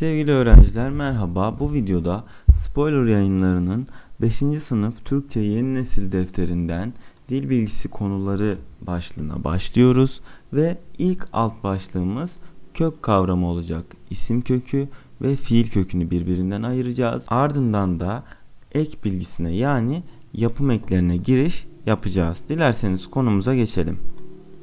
Sevgili öğrenciler merhaba. Bu videoda Spoiler yayınlarının 5. sınıf Türkçe yeni nesil defterinden dil bilgisi konuları başlığına başlıyoruz ve ilk alt başlığımız kök kavramı olacak. İsim kökü ve fiil kökünü birbirinden ayıracağız. Ardından da ek bilgisine yani yapım eklerine giriş yapacağız. Dilerseniz konumuza geçelim.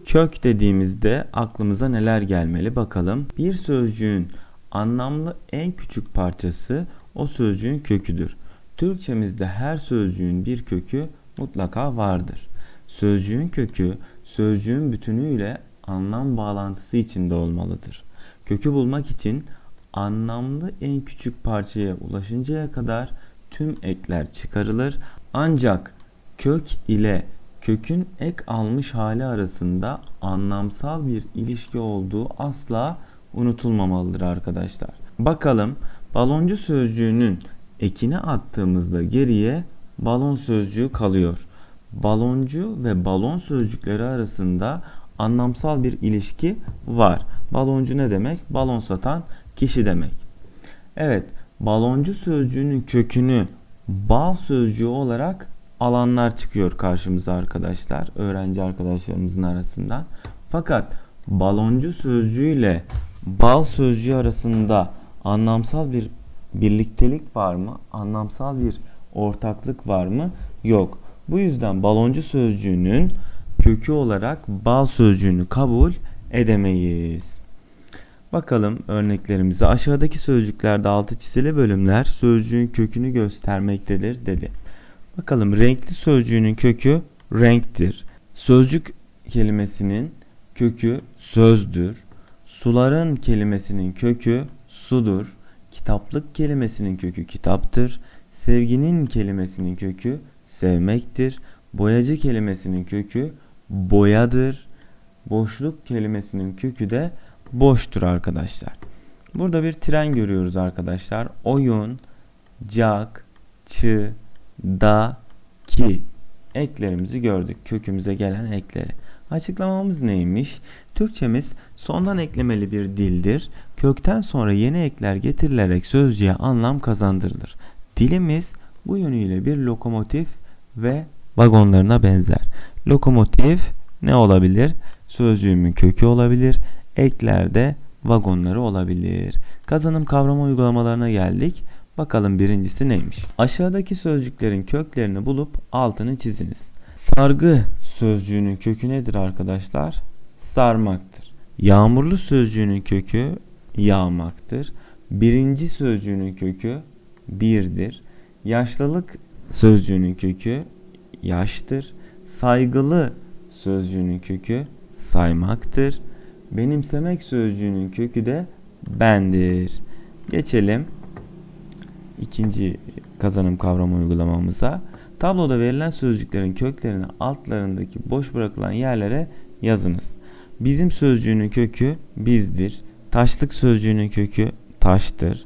Kök dediğimizde aklımıza neler gelmeli bakalım. Bir sözcüğün anlamlı en küçük parçası o sözcüğün köküdür. Türkçemizde her sözcüğün bir kökü mutlaka vardır. Sözcüğün kökü sözcüğün bütünüyle anlam bağlantısı içinde olmalıdır. Kökü bulmak için anlamlı en küçük parçaya ulaşıncaya kadar tüm ekler çıkarılır. Ancak kök ile kökün ek almış hali arasında anlamsal bir ilişki olduğu asla unutulmamalıdır arkadaşlar. Bakalım baloncu sözcüğünün ekini attığımızda geriye balon sözcüğü kalıyor. Baloncu ve balon sözcükleri arasında anlamsal bir ilişki var. Baloncu ne demek? Balon satan kişi demek. Evet, baloncu sözcüğünün kökünü bal sözcüğü olarak alanlar çıkıyor karşımıza arkadaşlar. Öğrenci arkadaşlarımızın arasından. Fakat baloncu sözcüğüyle bal sözcüğü arasında anlamsal bir birliktelik var mı? Anlamsal bir ortaklık var mı? Yok. Bu yüzden baloncu sözcüğünün kökü olarak bal sözcüğünü kabul edemeyiz. Bakalım örneklerimize. Aşağıdaki sözcüklerde altı çizili bölümler sözcüğün kökünü göstermektedir dedi. Bakalım renkli sözcüğünün kökü renktir. Sözcük kelimesinin kökü sözdür. Suların kelimesinin kökü sudur. Kitaplık kelimesinin kökü kitaptır. Sevginin kelimesinin kökü sevmektir. Boyacı kelimesinin kökü boyadır. Boşluk kelimesinin kökü de boştur arkadaşlar. Burada bir tren görüyoruz arkadaşlar. Oyun, cak, çı, da, ki eklerimizi gördük. Kökümüze gelen ekleri. Açıklamamız neymiş? Türkçemiz sondan eklemeli bir dildir. Kökten sonra yeni ekler getirilerek sözcüğe anlam kazandırılır. Dilimiz bu yönüyle bir lokomotif ve vagonlarına benzer. Lokomotif ne olabilir? Sözcüğümün kökü olabilir. Eklerde vagonları olabilir. Kazanım kavrama uygulamalarına geldik. Bakalım birincisi neymiş? Aşağıdaki sözcüklerin köklerini bulup altını çiziniz. Sargı sözcüğünün kökü nedir arkadaşlar? Sarmaktır. Yağmurlu sözcüğünün kökü yağmaktır. Birinci sözcüğünün kökü birdir. Yaşlılık sözcüğünün kökü yaştır. Saygılı sözcüğünün kökü saymaktır. Benimsemek sözcüğünün kökü de bendir. Geçelim ikinci kazanım kavramı uygulamamıza. Tabloda verilen sözcüklerin köklerini altlarındaki boş bırakılan yerlere yazınız. Bizim sözcüğünün kökü bizdir. Taşlık sözcüğünün kökü taştır.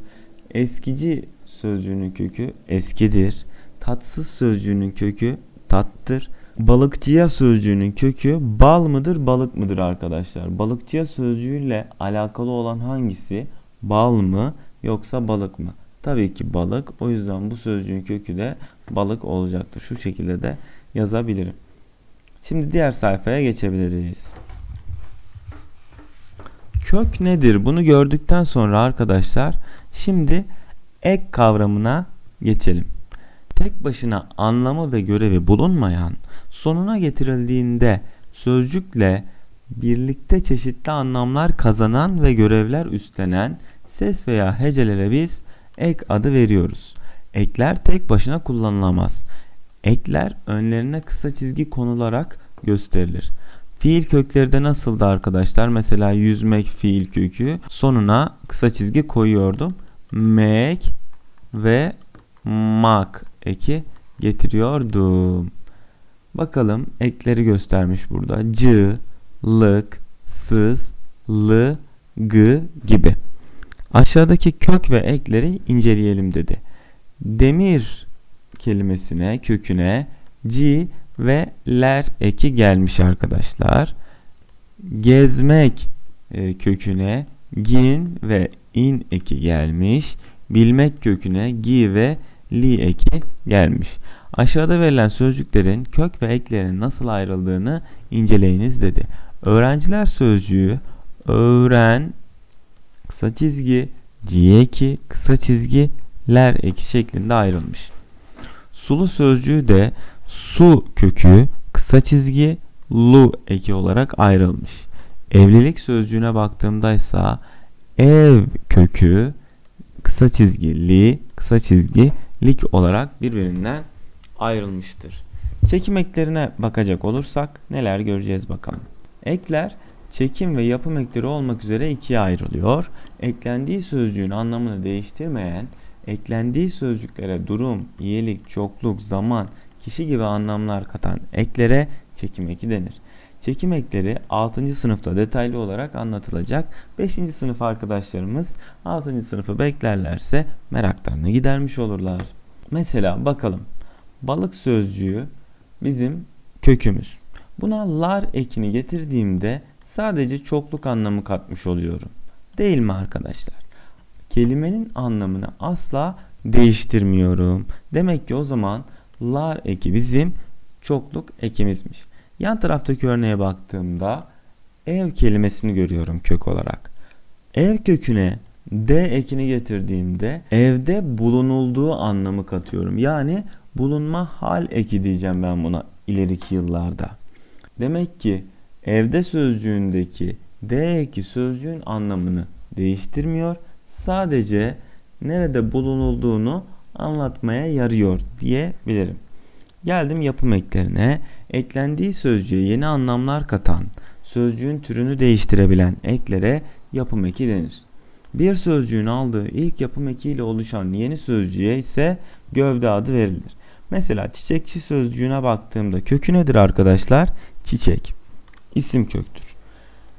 Eskici sözcüğünün kökü eskidir. Tatsız sözcüğünün kökü tattır. Balıkçıya sözcüğünün kökü bal mıdır balık mıdır arkadaşlar? Balıkçıya sözcüğüyle alakalı olan hangisi? Bal mı yoksa balık mı? Tabii ki balık. O yüzden bu sözcüğün kökü de balık olacaktır. Şu şekilde de yazabilirim. Şimdi diğer sayfaya geçebiliriz. Kök nedir? Bunu gördükten sonra arkadaşlar şimdi ek kavramına geçelim. Tek başına anlamı ve görevi bulunmayan, sonuna getirildiğinde sözcükle birlikte çeşitli anlamlar kazanan ve görevler üstlenen ses veya hecelere biz ek adı veriyoruz. Ekler tek başına kullanılamaz. Ekler önlerine kısa çizgi konularak gösterilir. Fiil kökleri de nasıldı arkadaşlar? Mesela yüzmek fiil kökü. Sonuna kısa çizgi koyuyordum. Mek ve mak eki getiriyordum. Bakalım ekleri göstermiş burada. C, lık, sız, lı, gı gibi. Aşağıdaki kök ve ekleri inceleyelim dedi. Demir kelimesine, köküne c ve ler eki gelmiş arkadaşlar. Gezmek e, köküne gin ve in eki gelmiş. Bilmek köküne gi ve li eki gelmiş. Aşağıda verilen sözcüklerin kök ve eklerin nasıl ayrıldığını inceleyiniz dedi. Öğrenciler sözcüğü öğren kısa çizgi c eki kısa çizgi ler eki şeklinde ayrılmış. Sulu sözcüğü de su kökü kısa çizgi lu eki olarak ayrılmış. Evlilik sözcüğüne baktığımda ise ev kökü kısa çizgi li kısa çizgi lik olarak birbirinden ayrılmıştır. Çekim eklerine bakacak olursak neler göreceğiz bakalım. Ekler çekim ve yapım ekleri olmak üzere ikiye ayrılıyor. Eklendiği sözcüğün anlamını değiştirmeyen, eklendiği sözcüklere durum, iyilik, çokluk, zaman, kişi gibi anlamlar katan eklere çekim eki denir. Çekim ekleri 6. sınıfta detaylı olarak anlatılacak. 5. sınıf arkadaşlarımız 6. sınıfı beklerlerse meraklarını gidermiş olurlar. Mesela bakalım. Balık sözcüğü bizim kökümüz. Buna lar ekini getirdiğimde sadece çokluk anlamı katmış oluyorum. Değil mi arkadaşlar? Kelimenin anlamını asla değiştirmiyorum. Demek ki o zaman lar eki bizim çokluk ekimizmiş. Yan taraftaki örneğe baktığımda ev kelimesini görüyorum kök olarak. Ev köküne d ekini getirdiğimde evde bulunulduğu anlamı katıyorum. Yani bulunma hal eki diyeceğim ben buna ileriki yıllarda. Demek ki evde sözcüğündeki d eki sözcüğün anlamını değiştirmiyor. Sadece nerede bulunulduğunu anlatmaya yarıyor diyebilirim. Geldim yapım eklerine. Eklendiği sözcüğe yeni anlamlar katan, sözcüğün türünü değiştirebilen eklere yapım eki denir. Bir sözcüğün aldığı ilk yapım ekiyle oluşan yeni sözcüğe ise gövde adı verilir. Mesela çiçekçi sözcüğüne baktığımda kökü nedir arkadaşlar? Çiçek. İsim köktür.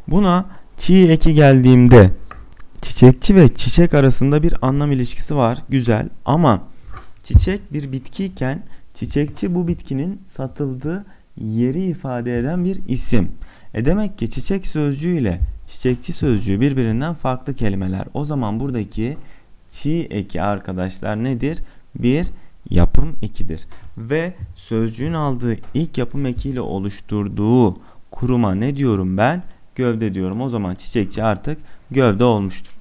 Buna çiğ eki geldiğimde çiçekçi ve çiçek arasında bir anlam ilişkisi var. Güzel ama çiçek bir bitkiyken çiçekçi bu bitkinin satıldığı yeri ifade eden bir isim. E demek ki çiçek sözcüğü ile çiçekçi sözcüğü birbirinden farklı kelimeler. O zaman buradaki çiğ eki arkadaşlar nedir? Bir yapım ekidir. Ve sözcüğün aldığı ilk yapım ekiyle oluşturduğu kuruma ne diyorum ben? Gövde diyorum. O zaman çiçekçi artık gövde olmuştur.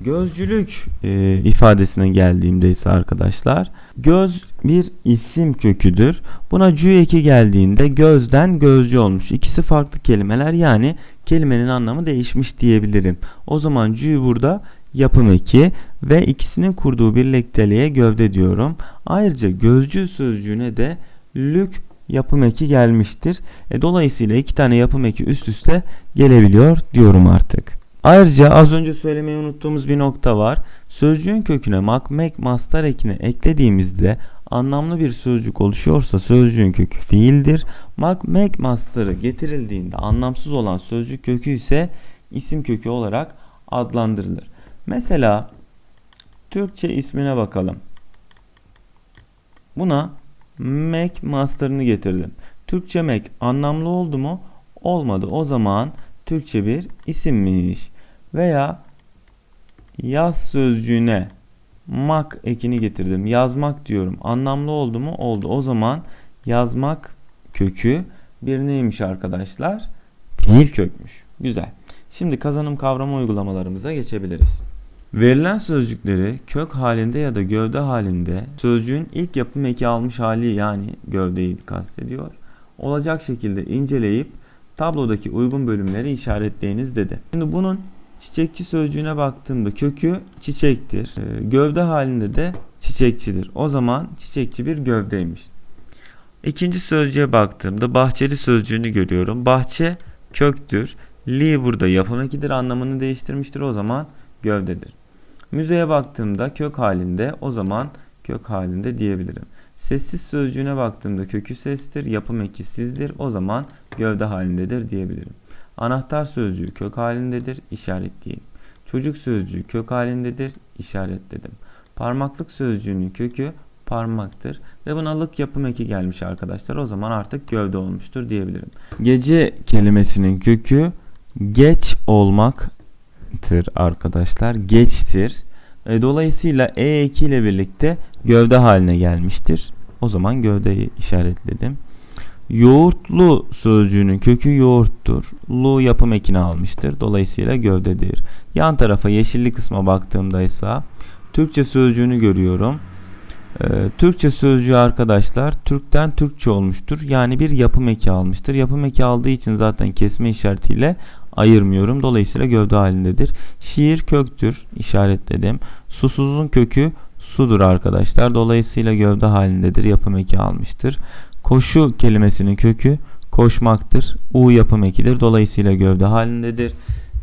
Gözcülük e, ifadesine geldiğimde ise arkadaşlar göz bir isim köküdür. Buna cü eki geldiğinde gözden gözcü olmuş. İkisi farklı kelimeler yani kelimenin anlamı değişmiş diyebilirim. O zaman cü burada yapım eki ve ikisinin kurduğu birlikteliğe gövde diyorum. Ayrıca gözcü sözcüğüne de lük yapım eki gelmiştir. E, dolayısıyla iki tane yapım eki üst üste gelebiliyor diyorum artık. Ayrıca az önce söylemeyi unuttuğumuz bir nokta var. Sözcüğün köküne mak, mek, mastar ekini eklediğimizde anlamlı bir sözcük oluşuyorsa sözcüğün kökü fiildir. Mak, mek, mastarı getirildiğinde anlamsız olan sözcük kökü ise isim kökü olarak adlandırılır. Mesela Türkçe ismine bakalım. Buna mek master'ını getirdim. Türkçe mek anlamlı oldu mu? Olmadı. O zaman Türkçe bir isimmiş veya yaz sözcüğüne mak ekini getirdim. Yazmak diyorum. Anlamlı oldu mu? Oldu. O zaman yazmak kökü bir neymiş arkadaşlar? Fiil kökmüş. Güzel. Şimdi kazanım kavrama uygulamalarımıza geçebiliriz. Verilen sözcükleri kök halinde ya da gövde halinde sözcüğün ilk yapım eki almış hali yani gövdeyi kastediyor. Olacak şekilde inceleyip tablodaki uygun bölümleri işaretleyiniz dedi. Şimdi bunun Çiçekçi sözcüğüne baktığımda kökü çiçektir. E, gövde halinde de çiçekçidir. O zaman çiçekçi bir gövdeymiş. İkinci sözcüğe baktığımda bahçeli sözcüğünü görüyorum. Bahçe köktür. Li burada yapım ekidir anlamını değiştirmiştir. O zaman gövdedir. Müzeye baktığımda kök halinde o zaman kök halinde diyebilirim. Sessiz sözcüğüne baktığımda kökü sestir, yapım eki sizdir. O zaman gövde halindedir diyebilirim. Anahtar sözcüğü kök halindedir, işaretleyeyim. Çocuk sözcüğü kök halindedir, işaretledim. Parmaklık sözcüğünün kökü parmaktır ve buna lık yapım eki gelmiş arkadaşlar. O zaman artık gövde olmuştur diyebilirim. Gece kelimesinin kökü geç olmak tır arkadaşlar. Geçtir. E, dolayısıyla E eki ile birlikte gövde haline gelmiştir. O zaman gövdeyi işaretledim. Yoğurtlu sözcüğünün kökü yoğurttur. Lu yapım ekini almıştır. Dolayısıyla gövdedir. Yan tarafa yeşilli kısma baktığımda ise Türkçe sözcüğünü görüyorum. Ee, Türkçe sözcüğü arkadaşlar Türk'ten Türkçe olmuştur. Yani bir yapım eki almıştır. Yapım eki aldığı için zaten kesme işaretiyle ayırmıyorum. Dolayısıyla gövde halindedir. Şiir köktür. işaretledim. Susuzun kökü sudur arkadaşlar. Dolayısıyla gövde halindedir. Yapım eki almıştır. Koşu kelimesinin kökü koşmaktır. U yapım ekidir. Dolayısıyla gövde halindedir.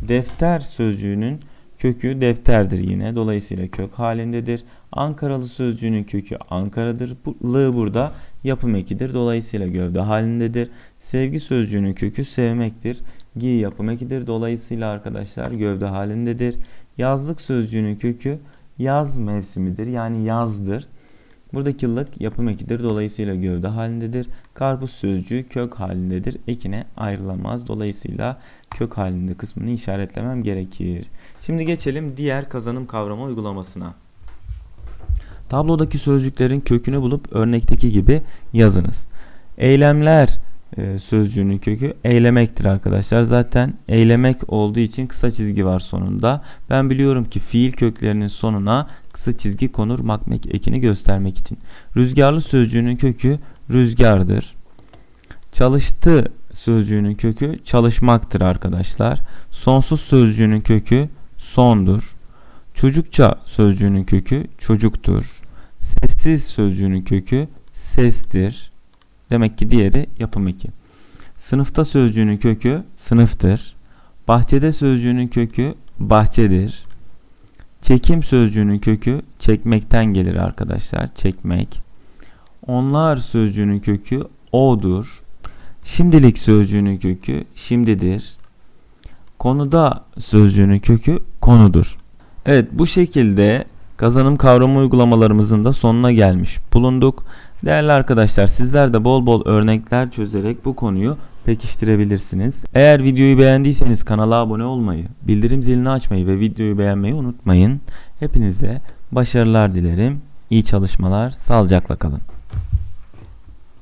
Defter sözcüğünün kökü defterdir yine. Dolayısıyla kök halindedir. Ankaralı sözcüğünün kökü Ankara'dır. Lı burada yapım ekidir. Dolayısıyla gövde halindedir. Sevgi sözcüğünün kökü sevmektir. Gi yapım ekidir. Dolayısıyla arkadaşlar gövde halindedir. Yazlık sözcüğünün kökü yaz mevsimidir. Yani yazdır. Buradaki lık yapım ekidir. Dolayısıyla gövde halindedir. Karpuz sözcüğü kök halindedir. Ekine ayrılamaz. Dolayısıyla kök halinde kısmını işaretlemem gerekir. Şimdi geçelim diğer kazanım kavrama uygulamasına. Tablodaki sözcüklerin kökünü bulup örnekteki gibi yazınız. Eylemler e, sözcüğünün kökü eylemektir arkadaşlar. Zaten eylemek olduğu için kısa çizgi var sonunda. Ben biliyorum ki fiil köklerinin sonuna kısa çizgi konur makmek ekini göstermek için. Rüzgarlı sözcüğünün kökü rüzgardır. Çalıştı sözcüğünün kökü çalışmaktır arkadaşlar. Sonsuz sözcüğünün kökü sondur. Çocukça sözcüğünün kökü çocuktur. Sessiz sözcüğünün kökü sestir. Demek ki diğeri yapım eki. Sınıfta sözcüğünün kökü sınıftır. Bahçede sözcüğünün kökü bahçedir. Çekim sözcüğünün kökü çekmekten gelir arkadaşlar. Çekmek. Onlar sözcüğünün kökü o'dur. Şimdilik sözcüğünün kökü şimdidir. Konuda sözcüğünün kökü konudur. Evet bu şekilde kazanım kavramı uygulamalarımızın da sonuna gelmiş bulunduk. Değerli arkadaşlar sizler de bol bol örnekler çözerek bu konuyu pekiştirebilirsiniz. Eğer videoyu beğendiyseniz kanala abone olmayı, bildirim zilini açmayı ve videoyu beğenmeyi unutmayın. Hepinize başarılar dilerim. İyi çalışmalar, sağlıcakla kalın.